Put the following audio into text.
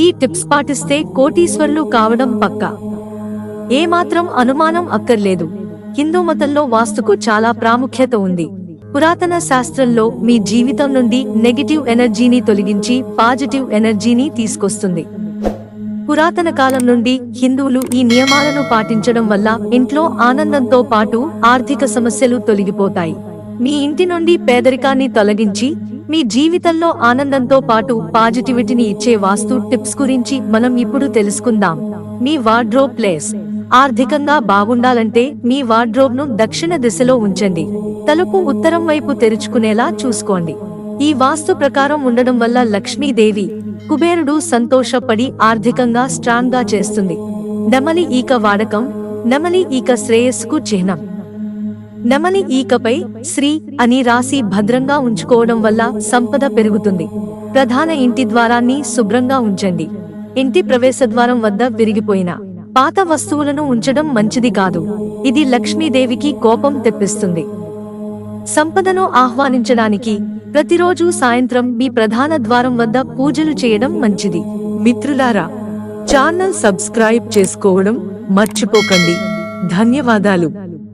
ఈ టిప్స్ పాటిస్తే కోటీశ్వర్లు కావడం పక్కా. ఏమాత్రం అనుమానం అక్కర్లేదు. హిందూ మతంలో వాస్తుకు చాలా ప్రాముఖ్యత ఉంది. పురాతన శాస్త్రంలో మీ జీవితం నుండి నెగటివ్ ఎనర్జీని తొలగించి పాజిటివ్ ఎనర్జీని తీసుకొస్తుంది. పురాతన కాలం నుండి హిందువులు ఈ నియమాలను పాటించడం వల్ల ఇంట్లో ఆనందంతో పాటు ఆర్థిక సమస్యలు తొలగిపోతాయి. మీ ఇంటి నుండి పేదరికాన్ని తొలగించి మీ జీవితంలో ఆనందంతో పాటు పాజిటివిటీని ఇచ్చే వాస్తు టిప్స్ గురించి మనం ఇప్పుడు తెలుసుకుందాం. మీ వార్డ్రోబ్ ప్లేస్. ఆర్థికంగా బాగుండాలంటే మీ వార్డ్రోబ్ను దక్షిణ దిశలో ఉంచండి. తలుపు ఉత్తరం వైపు తెరుచుకునేలా చూసుకోండి. ఈ వాస్తు ప్రకారం ఉండడం వల్ల లక్ష్మీదేవి కుబేరుడు సంతోషపడి ఆర్థికంగా స్ట్రాంగ్గా చేస్తుంది. నెమలి ఈక వాడకం నెమలి ఈక శ్రేయస్సుకు చిహ్నం. నెమలి ఈకపై శ్రీ అని రాసి భద్రంగా ఉంచుకోవడం వల్ల సంపద పెరుగుతుంది. ప్రధాన ఇంటి ద్వారాన్ని శుభ్రంగా ఉంచండి. ఇంటి ప్రవేశద్వారం వద్ద విరిగిపోయిన పాత వస్తువులను ఉంచడం మంచిది కాదు. ఇది లక్ష్మీదేవికి కోపం తెప్పిస్తుంది. సంపదను ఆహ్వానించడానికి ప్రతిరోజు సాయంత్రం మీ ప్రధాన ద్వారం వద్ద పూజలు చేయడం మంచిది. మిత్రులారా ఛానల్ సబ్స్క్రైబ్ చేసుకోవడం మర్చిపోకండి. ధన్యవాదాలు.